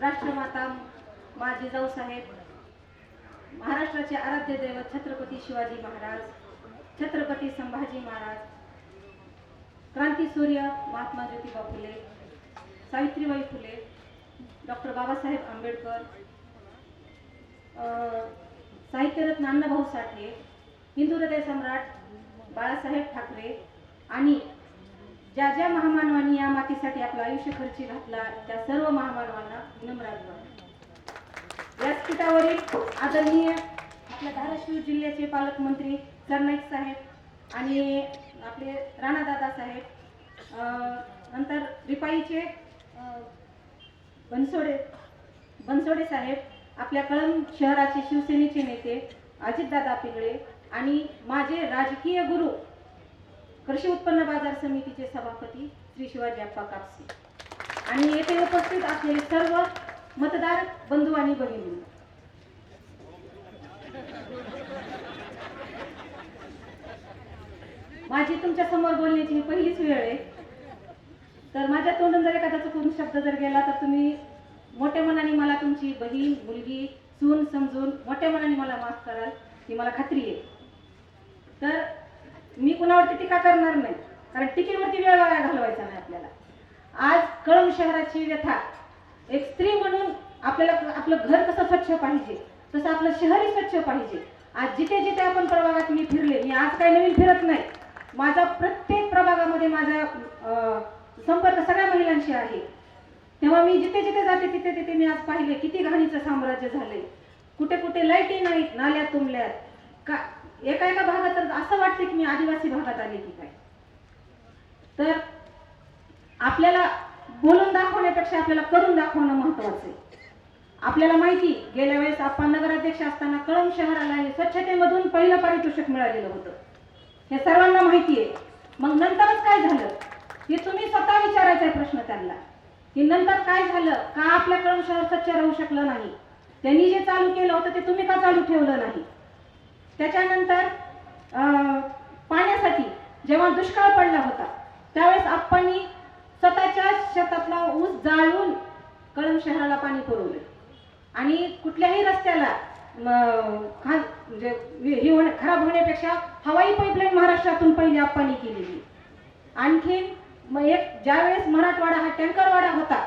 राष्ट्रमाता माझे जाऊसाहेब महाराष्ट्राचे आराध्य दैवत छत्रपती शिवाजी महाराज छत्रपती संभाजी महाराज क्रांती सूर्य महात्मा ज्योतिबा फुले सावित्रीबाई फुले डॉक्टर बाबासाहेब आंबेडकर साहित्यरत्न अण्णाभाऊ साठे हिंदू हृदय सम्राट बाळासाहेब ठाकरे आणि ज्या ज्या महामानवांनी या मातीसाठी आपलं आयुष्य खर्ची घातला त्या सर्व महामानवांना विनम्र व्यासपीठावरील आदरणीय आपल्या धाराशिव जिल्ह्याचे पालकमंत्री सरनाईक साहेब आणि आपले राणादादा साहेब नंतर रिपाईचे बनसोडे बनसोडे साहेब आपल्या कळम शहराचे शिवसेनेचे नेते अजितदादा पिगळे आणि माझे राजकीय गुरु कृषी उत्पन्न बाजार समितीचे सभापती श्री शिवाजी अप्पा कापसे. आणि येथे उपस्थित असलेले सर्व मतदार बंधू आणि बहिणी माझी तुमच्यासमोर बोलण्याची ही पहिलीच वेळ आहे. तर माझ्या तोंडून जर एखादा चुकून शब्द जर गेला तर तुम्ही मोठ्या मनाने मला तुमची बहीण मुलगी सून समजून मोठ्या मनाने मला माफ कराल ही मला खात्री आहे. तर मी कुणावरती टीका करणार नाही. कारण टीकेवरती वेळ वाया घालवायचा नाही आपल्याला. आज कळंब शहराची व्यथा. एक स्त्री म्हणून आपल्याला आपलं घर कसं स्वच्छ पाहिजे तसं आपलं शहरही स्वच्छ पाहिजे. आज जिथे जिथे आपण प्रभागात मी फिरले मी आज काही नवीन फिरत नाही. माझा प्रत्येक प्रभागामध्ये माझा अं, संपर्क सगळ्या महिलांशी आहे. तेव्हा मी जिथे जिथे जाते तिथे तिथे मी आज पाहिले किती घाणीचं साम्राज्य झालंय. कुठे कुठे लाईटी नाहीत नाल्या तुंबल्यात. का एका एका भागात असं वाटतं की मी आदिवासी भागात आले की काय? तर आपल्याला बोलून दाखवण्यापेक्षा आपल्याला करून दाखवणं महत्वाचं आहे. आपल्याला माहिती गेल्या वेळेस आपण नगराध्यक्ष असताना कळम शहराला हे स्वच्छतेमधून पहिलं पारितोषिक मिळालेलं होतं. हे सर्वांना माहिती आहे. मग नंतरच काय झालं? हे तुम्ही स्वतः विचारायचा आहे प्रश्न त्यांना. की नंतर काय झालं? का आपल्या कळम शहर स्वच्छ राहू शकलं नाही? त्यांनी जे चालू केलं होतं ते तुम्ही का चालू ठेवलं नाही? त्याच्यानंतर पाण्यासाठी जेव्हा दुष्काळ पडला होता त्यावेळेस आप्पांनी स्वतःच्या शेतातला ऊस जाळून कळम शहराला पाणी पुरवलं. आणि कुठल्याही रस्त्याला खा म्हणजे हे होण्या- खराब होण्यापेक्षा हवाई पाईपलाईन महाराष्ट्रातून पहिली आप्पांनी केलेली. आणखीन मग एक ज्यावेळेस मराठवाडा हा टँकरवाडा होता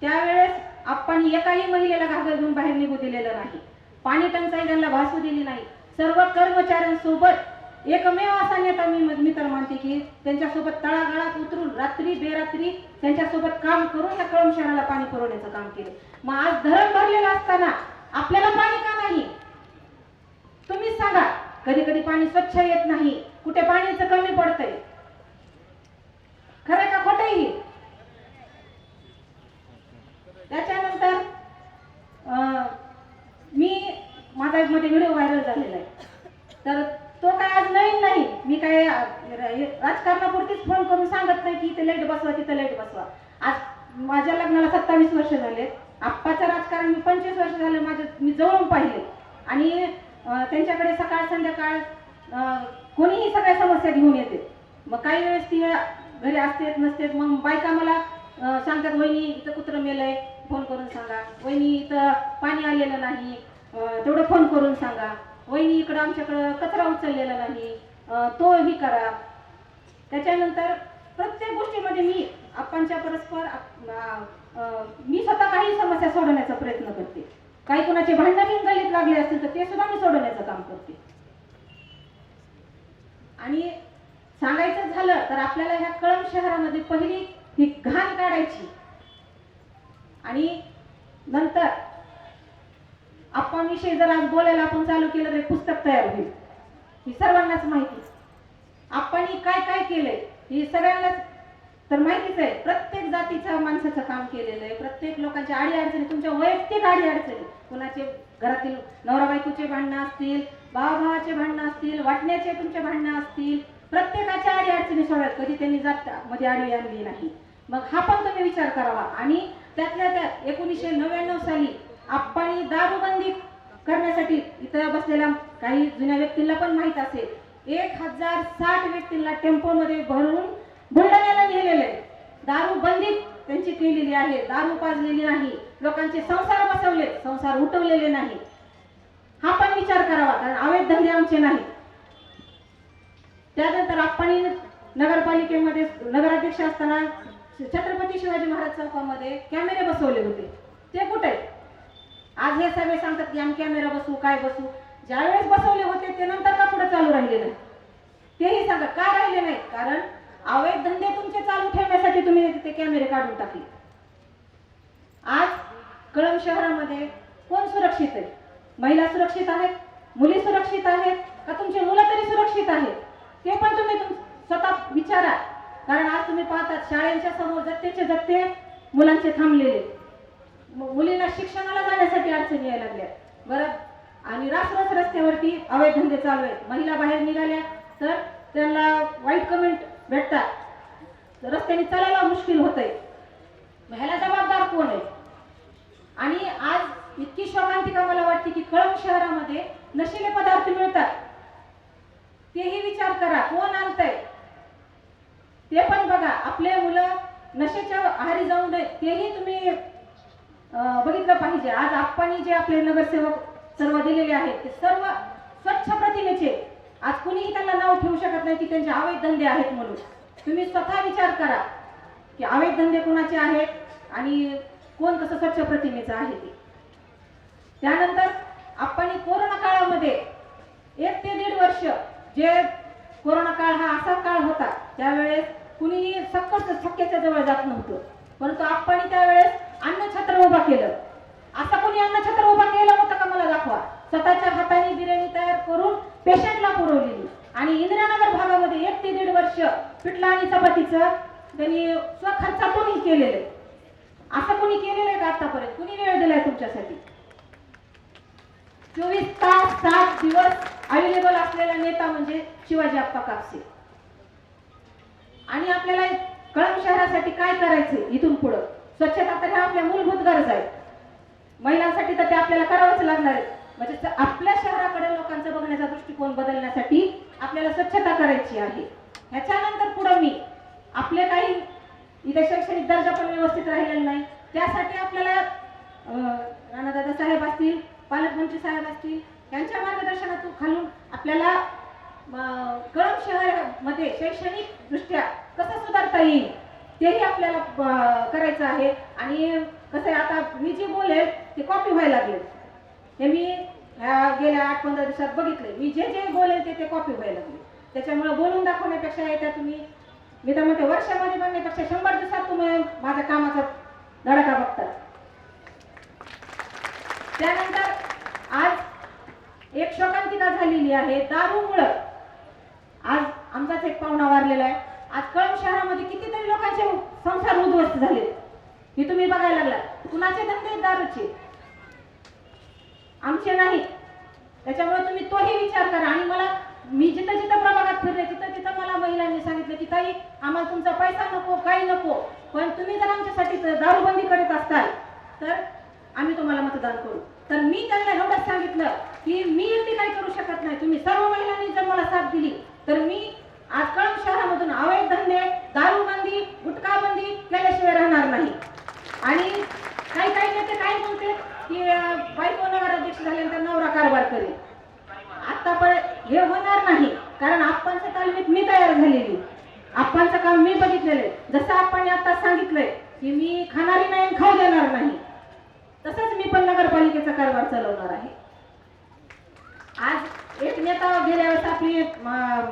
त्यावेळेस आप्पांनी एकाही महिलेला घागर घेऊन बाहेर निघू दिलेलं नाही. पाणी टंचाई त्यांना भासू दिली नाही. सर्व कर्मचाऱ्यांसोबत एकमेव असा नेता मी मी तर मानते की त्यांच्यासोबत तळागाळात उतरून रात्री बेरात्री त्यांच्यासोबत काम करून या कळम शहराला पाणी पुरवण्याचं काम केलं. मग आज धरण भरलेलं असताना आपल्याला पाणी का नाही? तुम्ही सांगा. कधी कधी पाणी स्वच्छ येत नाही. कुठे पाण्याचं कमी पडतंय? खरं का खोटही त्याच्यानंतर अं, मी माझा एक मध्ये व्हिडिओ व्हायरल झालेला आहे. तर तो काय आज नवीन नाही. मी काय राजकारणापुरतीच फोन करून सांगत नाही की इथे लाइट बसवा तिथे लाइट बसवा. आज माझ्या लग्नाला सत्तावीस वर्ष झाले. आप्पाचं राजकारण मी पंचवीस वर्ष झाले माझे मी जवळून पाहिले. आणि त्यांच्याकडे सकाळ संध्याकाळ कोणीही सगळ्या समस्या घेऊन येते. मग काही वेळेस ती घरी असतेत नसतेत मग बायका मला सांगतात वहिनी इथं कुत्रं मेलंय. फोन करून सांगा. वहिनी इथं पाणी आलेलं नाही. तेवढं फोन करून सांगा. वहिनी इकडं आमच्याकडं कचरा उचललेला नाही. तोही करा. त्याच्यानंतर प्रत्येक गोष्टीमध्ये मी आपणच्या परस्पर मी स्वतः काही समस्या सोडवण्याचा प्रयत्न करते. काही कोणाचे भांडणं बिन लागले असतील तर ते सुद्धा मी सोडवण्याचं काम करते. आणि सांगायचं झालं तर आपल्याला ह्या कळम शहरामध्ये पहिली ही घाण काढायची. आणि नंतर विषयी जर आज बोलायला आपण चालू केलं तर पुस्तक तयार होईल. ही सर्वांनाच माहिती. आपण काय काय केलंय हे सगळ्यांनाच तर माहितीच आहे प्रत्येक जातीच्या माणसाचं काम केलेलं आहे. प्रत्येक लोकांच्या आडी अडचणी तुमच्या वैयक्तिक आडी अडचणी कुणाचे घरातील नवरा बायकोचे भांडणं असतील भावा भावाचे भांडणं असतील वाटण्याचे तुमचे भांडणं असतील प्रत्येकाच्या आडी अडचणी सोडत कधी त्यांनी जात मध्ये आडवी आणली नाही. मग हा पण तुम्ही विचार करावा. आणि त्यातल्या त्यात एकोणीसशे नव्याण्णव साली आप्पांनी दारूबंदी करण्यासाठी इथं बसलेल्या काही जुन्या व्यक्तींना पण माहीत असेल. एक हजार साठ व्यक्तींना टेम्पोमध्ये भरून बुलढाण्याला नेलेलं आहे. दारू बंदी त्यांची केलेली आहे. दारू पाजलेली नाही. लोकांचे संसार बसवले संसार उठवलेले नाही. हा पण विचार करावा कारण अवैध धंदे आमचे नाही त्यानंतर आपण नगरपालिकेमध्ये नगराध्यक्ष असताना छत्रपती शिवाजी महाराज चौकामध्ये कॅमेरे बसवले होते. ते कुठे? आज हे सगळे सांगतात की आम्ही कॅमेरा बसू काय बसवू? ज्यावेळेस बसवले होते ते नंतर का पुढे चालू राहिले नाही? तेही सांगा का राहिले नाही कारण अवैध धंदे तुमचे चालू ठेवण्यासाठी तुम्ही तिथे कॅमेरे काढून टाकले. आज कळम शहरामध्ये कोण सुरक्षित आहे? महिला सुरक्षित आहेत? मुली सुरक्षित आहेत? का तुमची मुलं तरी सुरक्षित आहेत? ते पण तुम्ही तुम- स्वतः विचारा. कारण आज तुम्ही पाहतात शाळेच्या समोर जत्तेचे जत्ते मुलांचे थांबलेले. मुलीला शिक्षणाला जाण्यासाठी अडचणी यायला लागल्या. बरं? आणि रासरास रस्त्यावरती अवैध धंदे चालू आहेत. महिला बाहेर निघाल्या तर त्यांना वाईट कमेंट भेटतात. रस्त्याने चालायला मुश्किल होत आहे ह्याला जबाबदार कोण आहे? आणि आज इतकी शोकांतिका मला वाटते की कळंब शहरामध्ये नशिले पदार्थ मिळतात? तेही विचार करा कोण आणतंय? ते पण बघा आपले मुलं नशेच्या आहारी जाऊ नये तेही तुम्ही बघितलं पाहिजे. आज आपण जे आपले नगरसेवक सर्व दिलेले आहेत ते सर्व स्वच्छ प्रतिमेचे आज कुणीही त्यांना नाव ठेवू शकत नाही की त्यांचे अवैध धंदे आहेत म्हणून. तुम्ही स्वतः विचार करा की अवैध धंदे कोणाचे आहेत आणि कोण कसं स्वच्छ प्रतिमेचं आहे ते. त्यानंतर आपण कोरोना काळामध्ये एक ते दीड वर्ष जे कोरोना काळ हा असा काळ होता त्यावेळेस कुणीही सक्कच सख्याच्या जवळ जात नव्हतं. परंतु आपण त्यावेळेस छत्र उभा केलं. असं कोणी अन्नछत्र उभा केलं होतं का मला दाखवा? स्वतःच्या हाताने बिर्याणी तयार करून पेशंटला पुरवलेली. आणि इंदिरानगर भागामध्ये एक ते दीड वर्ष पिठला आणि चपातीचं त्यांनी स्वखर्चातूनही केलेलं. असं कोणी केलेलं आहे का आतापर्यंत? कुणी वेळ दिलाय तुमच्यासाठी? चोवीस तास सात दिवस अवेलेबल असलेला नेता म्हणजे शिवाजी आप्पा कापसे. आणि आपल्याला कळंब शहरासाठी काय करायचं इथून पुढं. स्वच्छता तर ह्या आपल्या मूलभूत गरज आहे महिलांसाठी तर ते आपल्याला करावंच लागणार आहे. म्हणजे आपल्या शहराकडे लोकांचा बघण्याचा दृष्टिकोन बदलण्यासाठी आपल्याला स्वच्छता करायची आहे. ह्याच्यानंतर पुढे मी आपले काही इथे शैक्षणिक दर्जा पण व्यवस्थित राहिलेला नाही. त्यासाठी आपल्याला राणादादा साहेब असतील पालकमंत्री साहेब असतील यांच्या मार्गदर्शनातून खालून आपल्याला कळम शहरामध्ये शैक्षणिक दृष्ट्या कसं सुधारता येईल? तेही आपल्याला करायचं आहे. आणि कसं आहे आता मी जे बोलेल ते कॉपी व्हायला लागले. हे मी ह्या गेल्या आठ पंधरा दिवसात बघितले. मी जे जे बोलेल ते ते कॉपी व्हायला लागले. त्याच्यामुळे बोलून दाखवण्यापेक्षा येत्या तुम्ही मी तर म्हणते वर्षामध्ये बघण्यापेक्षा शंभर दिवसात तुम्ही माझ्या कामाचा धडाका बघतात त्यानंतर आज एक शोकांतिका झालेली आहे दारूमुळं. आज आमचाच एक पाहुणा वारलेला आहे. आज कळंब शहरामध्ये कितीतरी लोकांचे संसार उद्ध्वस्त झाले. हे तुम्ही बघायला लागला. कुणाचे धंदे दारूचे? आमचे नाही. त्याच्यामुळे तुम्ही तोही विचार करा. आणि मला मी जिथं जिथं प्रभागात फिरले तिथं तिथं मला महिलांनी सांगितलं की ताई आम्हाला तुमचा पैसा नको काही नको. पण तुम्ही जर आमच्यासाठी दारूबंदी करत असताल तर आम्ही तुम्हाला मतदान करू. तर मी त्यांना एवढंच सांगितलं की मी एकटी काही करू शकत नाही. तुम्ही सर्व महिलांनी जर मला साथ दिली तर मी आज शहरामधून अवैध धंदे दारूबंदी गुटखाबंदी केल्याशिवाय राहणार नाही. आणि काही काही नेते काय म्हणते की अं, बायको नगराध्यक्ष झाल्यानंतर नवरा कारभार करेल. आता पण हे होणार नाही कारण आप्पांच्या तालमीत मी तयार झालेली. आप्पांचं काम मी बघितलेलं जसं आपण आता सांगितलंय की मी खाणारी नाही खाऊ देणार नाही तसंच मी पण नगरपालिकेचा कारभार चालवणार आहे. आज एक नेता गेल्या वेळेस आपली अं,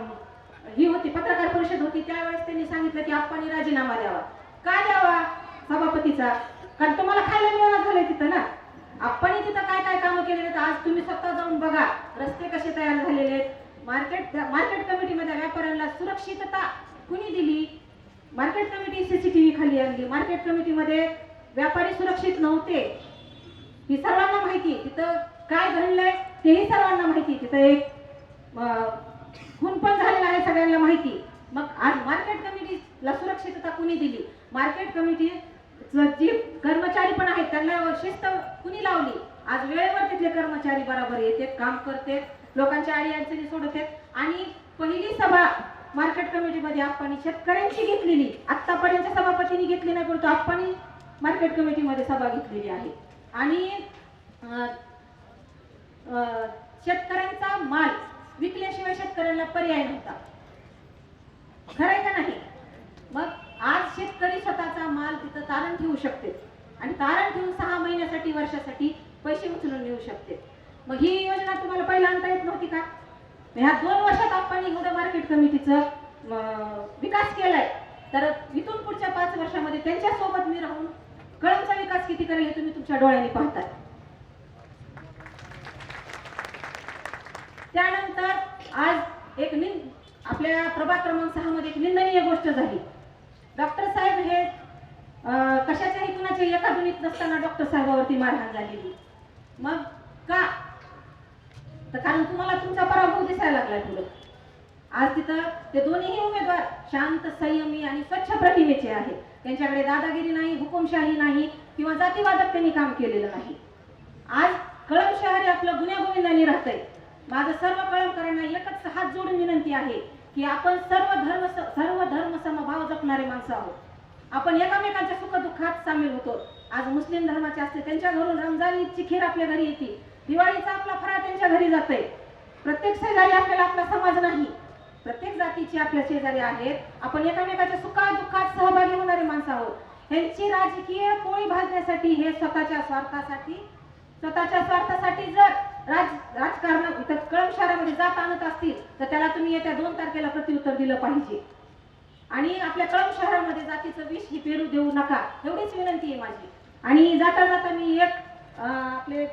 ही होती पत्रकार परिषद होती त्यावेळेस त्यांनी सांगितलं की आपण राजीनामा द्यावा. का द्यावा? सभापतीचा. कारण तुम्हाला खायला मिळणार झालंय तिथं ना. आपण तिथं काय काय कामं केलेले आहेत आज तुम्ही स्वतः जाऊन बघा. रस्ते कसे तयार झालेले आहेत. मार्केट मार्केट कमिटीमध्ये व्यापाऱ्यांना सुरक्षितता कुणी दिली? मार्केट कमिटी सीसीटीव्ही खाली आणली. मार्केट कमिटीमध्ये व्यापारी सुरक्षित नव्हते. ही सर्वांना माहिती तिथं काय घडलंय तेही सर्वांना माहिती तिथं एक अं, आपल्याला माहिती. मग आज मार्केट कमिटीला सुरक्षितता कुणी दिली? मार्केट कमिटी जे कर्मचारी पण आहेत त्यांना शिस्त कुणी लावली? आज वेळेवर तिथले कर्मचारी बरोबर येते काम करते लोकांच्या आई अडचणी सोडतात. आणि पहिली सभा मार्केट कमिटीमध्ये आपण शेतकऱ्यांची घेतलेली. आतापर्यंत सभापतींनी घेतली नाही परंतु आपण मार्केट कमिटीमध्ये सभा घेतलेली आहे. आणि अं, अं, शेतकऱ्यांचा माल विकल्याशिवाय शेतकऱ्यांना पर्याय नव्हता. खरंय का नाही? मग आज शेतकरी स्वतःचा माल तिथं तारण ठेवू शकते. आणि तारण ठेवून सहा महिन्यासाठी वर्षासाठी पैसे उचलून नेऊ शकते. मग ही योजना तुम्हाला पहिला आणता येत नव्हती का? ह्या दोन वर्षात आपण एवढं मार्केट कमिटीचं अं, विकास केलाय. तर इथून पुढच्या पाच वर्षामध्ये त्यांच्यासोबत मी राहून कळमचा विकास किती करेल हे तुम्ही तुमच्या डोळ्यांनी पाहताय त्यानंतर आज एक निंद आपल्या प्रभाग क्रमांक सहा मध्ये एक निंदनीय गोष्ट झाली. डॉक्टर साहेब हे कशाच्याही कुणाच्या एका दुनीत नसताना डॉक्टर साहेबावरती मारहाण झालेली. मग का? तर कारण तुम्हाला तुमचा पराभव दिसायला लागला पुढे. आज तिथं ते दोन्हीही उमेदवार शांत संयमी आणि स्वच्छ प्रतिमेचे आहेत. त्यांच्याकडे दादागिरी नाही हुकुमशाही नाही किंवा जातीवादक त्यांनी काम केलेलं नाही. आज कळम शहर आपलं गुन्ह्यागोविंदाने राहतंय. माझं सर्व कळमकरांना एकच हात जोडून विनंती आहे की आपण सर्व धर्म सर्व धर्म समभाव जपणारे माणसं आहोत. आपण एकामेकांच्या सुखदुःखात सामील होतो. आज मुस्लिम धर्माचे असते त्यांच्या घरून रमजान ईदची खीर आपल्या घरी येते. दिवाळीचा आपला फराळ त्यांच्या घरी जाते प्रत्येक शेजारी आपल्याला आपला समाज नाही. प्रत्येक जातीची आपल्या शेजारी आहेत. आपण एकामेकाच्या सुखा दुःखात सहभागी होणारे माणसं आहोत. यांची राजकीय पोळी भाजण्यासाठी हे स्वतःच्या स्वार्थासाठी स्वतःच्या स्वार्थासाठी जर राज राजकारण इथं कळम शहरामध्ये जात आणत असतील तर त्याला तुम्ही येत्या दोन तारखेला प्रत्युत्तर दिलं पाहिजे. आणि आपल्या कळम शहरामध्ये जातीचं विष ही पेरू देऊ नका एवढीच विनंती आहे माझी. आणि जाता जाता मी एक अं, आपले